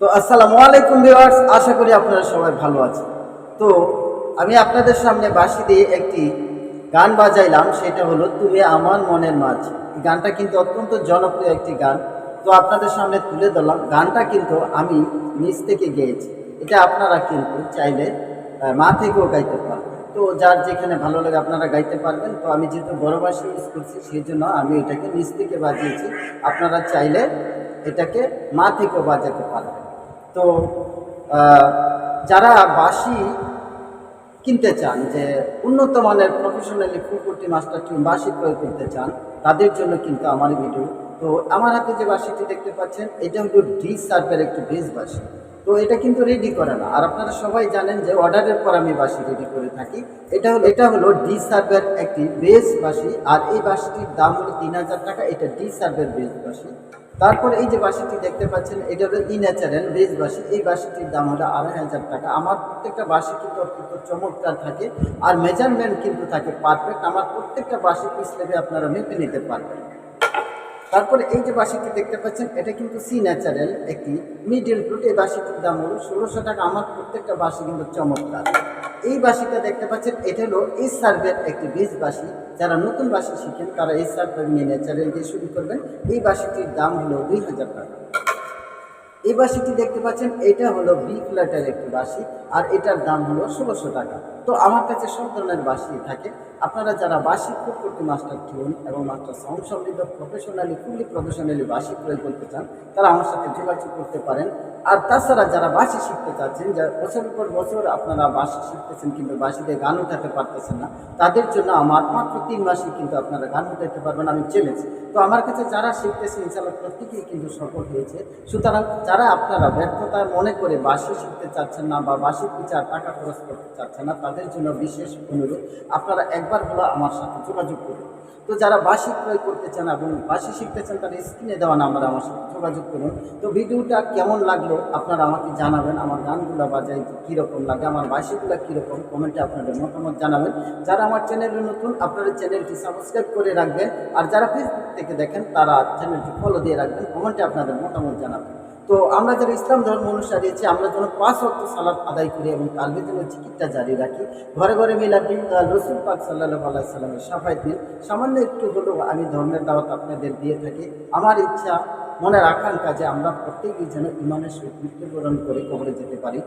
তো আসসালামু আলাইকুম ভিউয়ার্স, আশা করি আপনারা সবাই ভালো আছেন। তো আমি আপনাদের সামনে বাঁশি দিয়ে একটি গান বাজাইলাম, সেটা হলো তুমি আমার মনের মাঝ গানটা কিন্তু অত্যন্ত জনপ্রিয় একটি গান। তো আপনাদের সামনে তুলে ধরলাম। গানটা কিন্তু আমি নিজ থেকে গেয়েছি। এটা আপনারা কিন্তু চাইলে মা থেকেও গাইতে পারবেন। তো যার যেখানে ভালো লাগে আপনারা গাইতে পারবেন। তো আমি যেহেতু বড় বাসি ইউজ করছি, সেই জন্য আমি এটাকে নিচ থেকে বাজিয়েছি। আপনারা চাইলে এটাকে মা থেকে বাজাতে পারে। তো যারা বাসি কিনতে চান, যে উন্নত মানের প্রফেশনালি ফুলকুটি মাস্টার টিম বাসি ক্রয় করতে চান, তাদের জন্য কিন্তু আমার ভিডিও তো, আমার হাতে যে বাসিটি দেখতে পাচ্ছেন, এটা হলো ডি সার্ভের একটি বেস বাঁশি। তো এটা কিন্তু রেডি করে না। আর আপনারা সবাই জানেন যে অর্ডারের পর আমি বাসি রেডি করে থাকি। এটা হলো এটা হলো ডি সার্ভের একটি বেস বাঁশি আর এই বাঁশিটির দাম হলো তিন হাজার টাকা। এটা ডি সার্ভের বেস। বাঁশি তারপরে এই যে বাসিটি দেখতে পাচ্ছেন, এটা হলো ই ন্যাচারাল বেস। এই বাসিটির দাম হলো আড়াই হাজার টাকা। আমার প্রত্যেকটা বাসি কিন্তু অত্যন্ত চমৎকার থাকে, আর মেজারমেন্ট কিন্তু থাকে পারফেক্ট আমার প্রত্যেকটা বাসি পিস লেবে আপনারা মেপে নিতে পারবেন। তারপরে এই যে বাঁশিটি দেখতে পাচ্ছেন, এটা কিন্তু সি ন্যাচারাল একটি মিডিল ফ্লুট এই বাঁশিটির দাম হলো ষোলোশো টাকা। আমার প্রত্যেকটা বাঁশি কিন্তু চমৎকার। এই বাঁশিটা দেখতে পাচ্ছেন, এটা হলো এই সার্ভের একটি বীজ বাঁশি। যারা নতুন বাঁশি শিখেন, তারা এই সার্ভের নিয়ে ন্যাচারাল দিয়ে শুরু করবেন। এই বাঁশিটির দাম হলো দুই হাজার টাকা। এই বাঁশিটি দেখতে পাচ্ছেন, এটা হলো বি ফ্ল্যাটের একটি বাঁশি, আর এটার দাম হলো ষোলোশো টাকা। তো আমার কাছে সব ধরনের বাঁশি থাকে। আপনারা যারা বাঁশি খুব করতে মাস্টার টিউন এবং মাস্টার সাউন্ড সমৃদ্ধ প্রফেশনালি ফুললি প্রফেশনালি বাঁশি প্রয়োগ করতে চান, তারা আমার সাথে যোগাযোগ করতে পারেন। আর তাছাড়া যারা বাঁশি শিখতে চাচ্ছেন যা বছরের পর বছর আপনারা বাঁশি শিখতেছেন কিন্তু বাঁশিতে গান উঠাতে পারতেছেন না, তাদের জন্য আমার মাত্র তিন মাসে কিন্তু আপনারা গান উঠাতে পারবেন, আমি চ্যালেঞ্জ তো আমার কাছে যারা শিখতেছে ইনশাল্লাহ প্রত্যেকেই কিন্তু সফল হয়েছে। সুতরাং যারা আপনারা ব্যর্থতা মনে করে বাঁশি শিখতে চাচ্ছেন না বা বাঁশির পিছার টাকা খরচ করতে চাচ্ছেন না তাদের জন্য বিশেষ অনুরোধ। আপনারা একবার হলো আমার সাথে যোগাযোগ করুন। তো যারা বাঁশি ক্রয় করতে চান এবং বাঁশি শিখতে চান তারা স্ক্রিনে দেওয়া নাম্বার আমার সাথে যোগাযোগ করুন। তো ভিডিওটা কেমন লাগল আপনারা আমাকে জানাবেন, আমার গানগুলো বাজাই কীরকম লাগে, আমার বাঁশিগুলো কীরকম, কমেন্টে আপনাদের মতামত জানাবেন। যারা আমার চ্যানেলে নতুন, আপনারা চ্যানেলটি সাবস্ক্রাইব করে রাখবেন। আর যারা ফেসবুক থেকে দেখেন, তারা চ্যানেলটি ফলো দিয়ে রাখবেন, কমেন্টে আপনাদের মতামত জানাবেন। তো আমরা যারা ইসলাম ধর্ম অনুসারী আছি, আমরা যেন পাঁচ অর্থ সালাদ আদায় করি এবং কালবে যেন চিকিৎসা জারি রাখি। ঘরে ঘরে মিলাদিন রসুল পাক সাল্লাহ আল্লাহ সাল্লামের সাফাই দিন। সামান্য একটু হলেও আমি ধর্মের দাওয়াত আপনাদের দিয়ে থাকি। আমার ইচ্ছা, মনে আকাঙ্ক্ষা যে আমরা প্রত্যেকেই যেন ইমানের সহিত মৃত্যুবরণ করে কবরে যেতে পারি।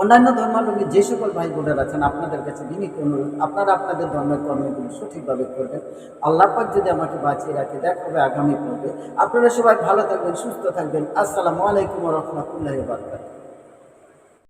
অন্যান্য ধর্মাবলম্বী যে সকল ভাই বোনেরা আছেন, আপনাদের কাছে বিনীত অনুরোধ, আপনারা আপনাদের ধর্মের কর্মগুলো সঠিকভাবে করবেন। আল্লাহ পাক যদি আমাকে বাঁচিয়ে রাখে দেখাবে আগামী পর্বে। আপনারা সবাই ভালো থাকবেন, সুস্থ থাকবেন। আসসালামু আলাইকুম রহমতুল্লাহ বারকাত